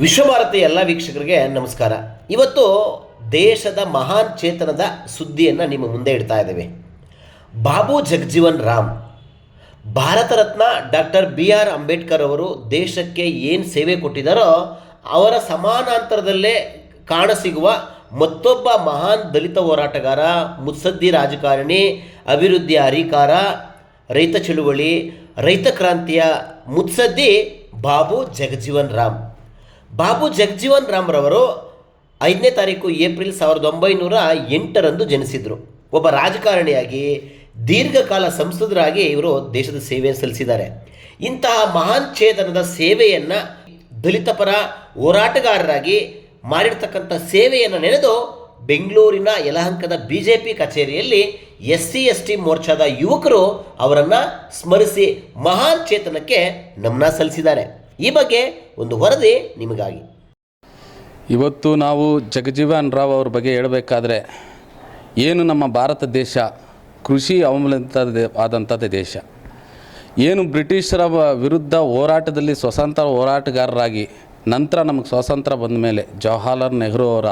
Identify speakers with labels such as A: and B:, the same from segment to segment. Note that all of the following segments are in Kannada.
A: ವಿಶ್ವಭಾರತಿ ಎಲ್ಲ ವೀಕ್ಷಕರಿಗೆ ನಮಸ್ಕಾರ. ಇವತ್ತು ದೇಶದ ಮಹಾನ್ ಚೇತನದ ಸುದ್ದಿಯನ್ನು ನಿಮ್ಮ ಮುಂದೆ ಇಡ್ತಾ ಇದ್ದೇವೆ. Babu Jagjivan Ram, Bharat Ratna doctor B R Ambedkar ಅವರು ದೇಶಕ್ಕೆ ಏನು ಸೇವೆ ಕೊಟ್ಟಿದ್ದಾರೋ ಅವರ ಸಮಾನಾಂತರದಲ್ಲೇ ಕಾಣಸಿಗುವ ಮತ್ತೊಬ್ಬ ಮಹಾನ್ ದಲಿತ ಹೋರಾಟಗಾರ, ಮುತ್ಸದ್ದಿ ರಾಜಕಾರಣಿ, ಅಭಿವೃದ್ಧಿ ಹರಿಕಾರ ರೈತ ಚಳುವಳಿ, ರೈತ ಕ್ರಾಂತಿಯ ಮುತ್ಸದ್ದಿ ಬಾಬು ಜಗಜೀವನ್ ರಾಮ್. ಬಾಬು ಜಗಜೀವನ್ ರಾಮ್ರವರು ಐದನೇ ತಾರೀಕು ಏಪ್ರಿಲ್ ಸಾವಿರದ ಒಂಬೈನೂರ ಎಂಟರಂದು ಜನಿಸಿದರು. ಒಬ್ಬ ರಾಜಕಾರಣಿಯಾಗಿ, ದೀರ್ಘಕಾಲ ಸಂಸದರಾಗಿ ಇವರು ದೇಶದ ಸೇವೆ ಸಲ್ಲಿಸಿದ್ದಾರೆ. ಇಂತಹ ಮಹಾನ್ ಚೇತನದ ಸೇವೆಯನ್ನು ದಲಿತ ಪರ ಹೋರಾಟಗಾರರಾಗಿ ಮಾಡಿರ್ತಕ್ಕಂಥ ಸೇವೆಯನ್ನು ನೆನೆದು ಬೆಂಗಳೂರಿನ ಯಲಹಂಕದ ಬಿ ಜೆ ಪಿ ಕಚೇರಿಯಲ್ಲಿ ಎಸ್ ಸಿ ಎಸ್ ಟಿ ಮೋರ್ಚಾದ ಯುವಕರು ಅವರನ್ನು ಸ್ಮರಿಸಿ ಮಹಾನ್ ಚೇತನಕ್ಕೆ ನಮನ ಸಲ್ಲಿಸಿದ್ದಾರೆ. ಈ ಬಗ್ಗೆ ಒಂದು ವರದಿ ನಿಮಗಾಗಿ.
B: ಇವತ್ತು ನಾವು ಜಗಜೀವನ್ ರಾವ್ ಅವ್ರ ಬಗ್ಗೆ ಹೇಳಬೇಕಾದ್ರೆ, ಏನು ನಮ್ಮ ಭಾರತ ದೇಶ ಕೃಷಿ ಅವಲಂಬಿತ ದೇಶ. ಏನು ಬ್ರಿಟಿಷರ ವಿರುದ್ಧ ಹೋರಾಟದಲ್ಲಿ ಸ್ವತಂತ್ರ ಹೋರಾಟಗಾರರಾಗಿ, ನಂತರ ನಮಗೆ ಸ್ವಾತಂತ್ರ್ಯ ಬಂದ ಮೇಲೆ ಜವಾಹರ್ಲಾಲ್ ನೆಹರು ಅವರ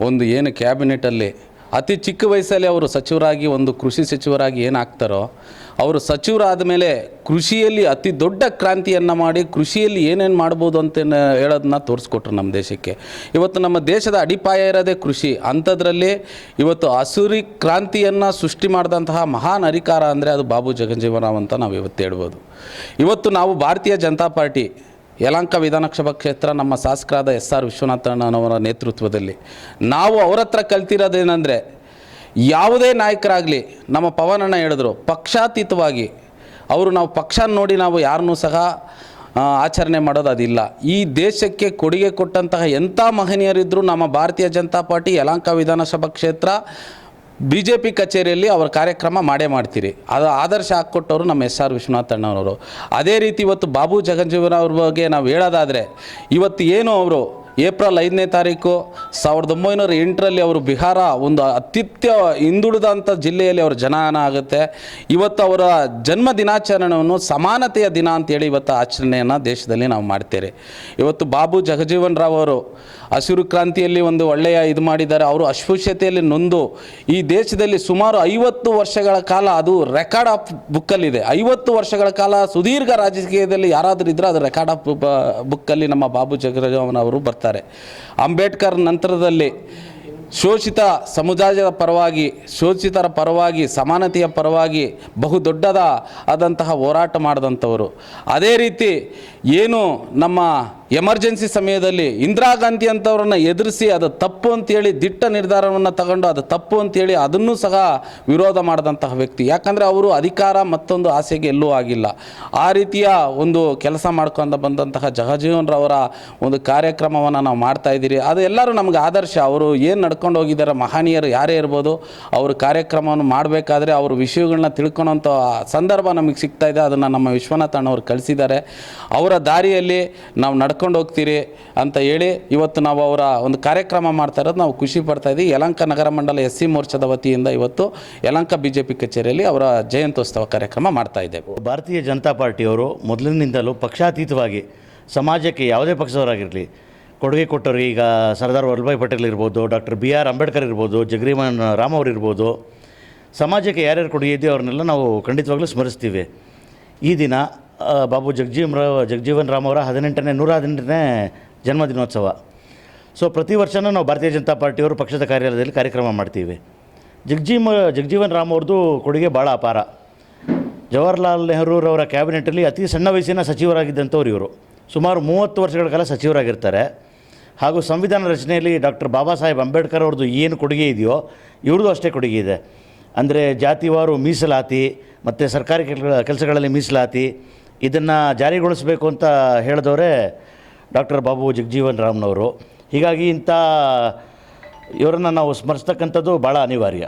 B: ಒಂದು ಏನು ಕ್ಯಾಬಿನೆಟಲ್ಲಿ ಅತಿ ಚಿಕ್ಕ ವಯಸ್ಸಲ್ಲಿ ಅವರು ಸಚಿವರಾಗಿ, ಒಂದು ಕೃಷಿ ಸಚಿವರಾಗಿ ಏನಾಗ್ತಾರೋ, ಅವರು ಸಚಿವರಾದ ಮೇಲೆ ಕೃಷಿಯಲ್ಲಿ ಅತಿ ದೊಡ್ಡ ಕ್ರಾಂತಿಯನ್ನು ಮಾಡಿ, ಕೃಷಿಯಲ್ಲಿ ಏನೇನು ಮಾಡ್ಬೋದು ಅಂತ ಹೇಳೋದನ್ನ ತೋರಿಸ್ಕೊಟ್ರು ನಮ್ಮ ದೇಶಕ್ಕೆ. ಇವತ್ತು ನಮ್ಮ ದೇಶದ ಅಡಿಪಾಯ ಇರೋದೇ ಕೃಷಿ. ಅಂಥದ್ರಲ್ಲಿ ಇವತ್ತು ಹಸುರಿ ಕ್ರಾಂತಿಯನ್ನು ಸೃಷ್ಟಿ ಮಾಡಿದಂತಹ ಮಹಾನ್ ಅಧಿಕಾರ ಅಂದರೆ ಅದು ಬಾಬು ಜಗಜೀವನರಾವ್ ಅಂತ ನಾವು ಇವತ್ತು ಹೇಳ್ಬೋದು. ಇವತ್ತು ನಾವು ಭಾರತೀಯ ಜನತಾ ಪಾರ್ಟಿ ಯಲಂಕ ವಿಧಾನಸಭಾ ಕ್ಷೇತ್ರ ನಮ್ಮ ಶಾಸಕರಾದ ಎಸ್ ಆರ್ ವಿಶ್ವನಾಥನವರ ನೇತೃತ್ವದಲ್ಲಿ. ನಾವು ಅವರ ಹತ್ರ ಕಲ್ತಿರೋದೇನೆಂದರೆ, ಯಾವುದೇ ನಾಯಕರಾಗಲಿ ನಮ್ಮ ಪವನಣ್ಣ ಹೇಳಿದ್ರು, ಪಕ್ಷಾತೀತವಾಗಿ ಅವರು ನಾವು ಪಕ್ಷ ನೋಡಿ ನಾವು ಯಾರನ್ನೂ ಸಹ ಆಚರಣೆ ಮಾಡೋದು ಅದಿಲ್ಲ. ಈ ದೇಶಕ್ಕೆ ಕೊಡುಗೆ ಕೊಟ್ಟಂತಹ ಎಂಥ ಮಹನೀಯರಿದ್ದರೂ ನಮ್ಮ ಭಾರತೀಯ ಜನತಾ ಪಾರ್ಟಿ ಯಲಾಂಕ ವಿಧಾನಸಭಾ ಕ್ಷೇತ್ರ ಬಿ ಜೆ ಪಿ ಕಚೇರಿಯಲ್ಲಿ ಅವರ ಕಾರ್ಯಕ್ರಮ ಮಾಡೇ ಮಾಡ್ತೀರಿ. ಅದು ಆದರ್ಶ ಹಾಕ್ಕೊಟ್ಟವರು ನಮ್ಮ ಎಸ್ ಆರ್ ವಿಶ್ವನಾಥಣ್ಣವರು ಅದೇ ರೀತಿ ಇವತ್ತು ಬಾಬು ಜಗಜೀವನ ಅವ್ರ ಬಗ್ಗೆ ನಾವು ಹೇಳೋದಾದರೆ, ಇವತ್ತು ಏನು ಅವರು ಏಪ್ರಿಲ್ ಐದನೇ ತಾರೀಕು ಸಾವಿರದ ಒಂಬೈನೂರ ಎಂಟರಲ್ಲಿ ಅವರು ಬಿಹಾರ ಒಂದು ಅತ್ಯುತ್ಯ ಹಿಂದುಳಿದಂಥ ಜಿಲ್ಲೆಯಲ್ಲಿ ಅವರ ಜನನ ಆಗುತ್ತೆ. ಇವತ್ತು ಅವರ ಜನ್ಮ ದಿನಾಚರಣೆಯನ್ನು ಸಮಾನತೆಯ ದಿನ ಅಂತೇಳಿ ಇವತ್ತು ಆಚರಣೆಯನ್ನು ದೇಶದಲ್ಲಿ ನಾವು ಮಾಡ್ತೇವೆ. ಇವತ್ತು ಬಾಬು ಜಗಜೀವನ್ ರಾವ್ ಅವರು ಹಸಿರು ಕ್ರಾಂತಿಯಲ್ಲಿ ಒಂದು ಒಳ್ಳೆಯ ಇದು ಮಾಡಿದ್ದಾರೆ. ಅವರು ಅಸ್ಪೃಶ್ಯತೆಯಲ್ಲಿ ನೊಂದು. ಈ ದೇಶದಲ್ಲಿ ಸುಮಾರು ಐವತ್ತು ವರ್ಷಗಳ ಕಾಲ ಅದು ರೆಕಾರ್ಡ್ ಆಫ್ ಬುಕ್ಕಲ್ಲಿದೆ. ಐವತ್ತು ವರ್ಷಗಳ ಕಾಲ ಸುದೀರ್ಘ ರಾಜಕೀಯದಲ್ಲಿ ಯಾರಾದರೂ ಇದ್ದರೆ ಅದು ರೆಕಾರ್ಡ್ ಆಫ್ ಬುಕ್ಕಲ್ಲಿ ನಮ್ಮ ಬಾಬು ಜಗಜೀವನ್ ಅವರು ಬರ್ತಾರೆ. ಅಂಬೇಡ್ಕರ್ ನಂತರದಲ್ಲಿ ಶೋಷಿತ ಸಮುದಾಯದ ಪರವಾಗಿ, ಶೋಷಿತರ ಪರವಾಗಿ, ಸಮಾನತೆಯ ಪರವಾಗಿ ಬಹುದೊಡ್ಡದ ಆದಂತಹ ಹೋರಾಟ ಮಾಡಿದಂಥವರು. ಅದೇ ರೀತಿ ಏನು ನಮ್ಮ ಎಮರ್ಜೆನ್ಸಿ ಸಮಯದಲ್ಲಿ ಇಂದಿರಾ ಗಾಂಧಿ ಅಂಥವ್ರನ್ನ ಎದುರಿಸಿ ಅದು ತಪ್ಪು ಅಂತೇಳಿ ದಿಟ್ಟ ನಿರ್ಧಾರವನ್ನು ತಗೊಂಡು ಅದು ತಪ್ಪು ಅಂತೇಳಿ ಅದನ್ನು ಸಹ ವಿರೋಧ ಮಾಡಿದಂತಹ ವ್ಯಕ್ತಿ. ಯಾಕಂದರೆ ಅವರು ಅಧಿಕಾರ ಮತ್ತೊಂದು ಆಸೆಗೆ ಎಲ್ಲೂ ಆಗಿಲ್ಲ. ಆ ರೀತಿಯ ಒಂದು ಕೆಲಸ ಮಾಡ್ಕೊಂಡು ಬಂದಂತಹ ಜಗಜೀವನ್ರವರ ಒಂದು ಕಾರ್ಯಕ್ರಮವನ್ನು ನಾವು ಮಾಡ್ತಾ ಇದ್ದೀರಿ. ಅದು ಎಲ್ಲರೂ ನಮ್ಗೆ ಆದರ್ಶ. ಅವರು ಏನು ನಡ್ಕೊಂಡು ಹೋಗಿದ್ದಾರೆ, ಮಹನೀಯರು ಯಾರೇ ಇರ್ಬೋದು, ಅವರು ಕಾರ್ಯಕ್ರಮವನ್ನು ಮಾಡಬೇಕಾದ್ರೆ ಅವ್ರ ವಿಷಯಗಳನ್ನ ತಿಳ್ಕೊಳೋಂಥ ಸಂದರ್ಭ ನಮಗೆ ಸಿಗ್ತಾ ಇದೆ. ಅದನ್ನು ನಮ್ಮ ವಿಶ್ವನಾಥ್ ಅಣ್ಣವ್ರು ಕಳಿಸಿದ್ದಾರೆ. ಅವರ ದಾರಿಯಲ್ಲಿ ನಾವು ನಡ್ಕೊಂಡು ಹೋಗ್ತೀರಿ ಅಂತ ಹೇಳಿ ಇವತ್ತು ನಾವು ಅವರ ಒಂದು ಕಾರ್ಯಕ್ರಮ ಮಾಡ್ತಾ ಇರೋದು. ನಾವು ಖುಷಿ ಪಡ್ತಾ ಇದ್ದೀವಿ. ಯಲಂಕ ನಗರ ಮಂಡಲ ಎಸ್ ಸಿ ಮೋರ್ಚಾದ ವತಿಯಿಂದ ಇವತ್ತು ಯಲಂಕ ಬಿ ಜೆ ಪಿ ಕಚೇರಿಯಲ್ಲಿ ಅವರ ಜಯಂತ್ಯೋತ್ಸವ ಕಾರ್ಯಕ್ರಮ ಮಾಡ್ತಾ ಇದ್ದೇವೆ.
C: ಭಾರತೀಯ ಜನತಾ ಪಾರ್ಟಿಯವರು ಮೊದಲಿನಿಂದಲೂ ಪಕ್ಷಾತೀತವಾಗಿ ಸಮಾಜಕ್ಕೆ ಯಾವುದೇ ಪಕ್ಷದವರಾಗಿರಲಿ, ಕೊಡುಗೆ ಕೊಟ್ಟವರು ಈಗ ಸರ್ದಾರ್ ವಲ್ಲಭಾಯ್ ಪಟೇಲ್ ಇರ್ಬೋದು, ಡಾಕ್ಟರ್ ಬಿ ಆರ್ ಅಂಬೇಡ್ಕರ್ ಇರ್ಬೋದು ಜಗರೀಮನ್ ರಾಮ್ ಅವರು ಇರ್ಬೋದು, ಸಮಾಜಕ್ಕೆ ಯಾರ್ಯಾರು ಕೊಡುಗೆ ಇದೆಯೋ ಅವ್ರನ್ನೆಲ್ಲ ನಾವು ಖಂಡಿತವಾಗ್ಲೂ ಸ್ಮರಿಸ್ತೀವಿ. ಈ ದಿನ ಬಾಬು ಜಗಜೀವನ್ ರಾವ್, ಜಗಜೀವನ್ ರಾಮ್ ಅವರ ಹದಿನೆಂಟನೇ ನೂರ ಹದಿನೆಂಟನೇ ಜನ್ಮದಿನೋತ್ಸವ. ಸೊ ಪ್ರತಿ ವರ್ಷನೂ ನಾವು ಭಾರತೀಯ ಜನತಾ ಪಾರ್ಟಿಯವರು ಪಕ್ಷದ ಕಾರ್ಯಾಲಯದಲ್ಲಿ ಕಾರ್ಯಕ್ರಮ ಮಾಡ್ತೀವಿ. ಜಗಜೀವ, ಜಗಜೀವನ್ ರಾಮ್ ಅವ್ರದ್ದು ಕೊಡುಗೆ ಭಾಳ ಅಪಾರ. ಜವಾಹರ್ಲಾಲ್ ನೆಹರೂರವರ ಕ್ಯಾಬಿನೆಟಲ್ಲಿ ಅತಿ ಸಣ್ಣ ವಯಸ್ಸಿನ ಸಚಿವರಾಗಿದ್ದಂಥವ್ರು ಇವರು. ಸುಮಾರು ಮೂವತ್ತು ವರ್ಷಗಳ ಕಾಲ ಸಚಿವರಾಗಿರ್ತಾರೆ. ಹಾಗೂ ಸಂವಿಧಾನ ರಚನೆಯಲ್ಲಿ ಡಾಕ್ಟರ್ ಬಾಬಾ ಸಾಹೇಬ್ ಅಂಬೇಡ್ಕರ್ ಅವ್ರದ್ದು ಏನು ಕೊಡುಗೆ ಇದೆಯೋ, ಇವ್ರದ್ದು ಅಷ್ಟೇ ಕೊಡುಗೆ ಇದೆ. ಅಂದರೆ ಜಾತಿವಾರು ಮೀಸಲಾತಿ, ಮತ್ತು ಸರ್ಕಾರಿ ಕೆಲ ಕೆಲಸಗಳಲ್ಲಿ ಮೀಸಲಾತಿ ಇದನ್ನು ಜಾರಿಗೊಳಿಸಬೇಕು ಅಂತ ಹೇಳಿದವರೇ ಡಾಕ್ಟರ್ ಬಾಬು ಜಗಜೀವನ್ ರಾಮ್ನವರು. ಹೀಗಾಗಿ ಇಂಥ ಇವರನ್ನು ನಾವು ಸ್ಮರಿಸ್ತಕ್ಕಂಥದ್ದು ಭಾಳ ಅನಿವಾರ್ಯ.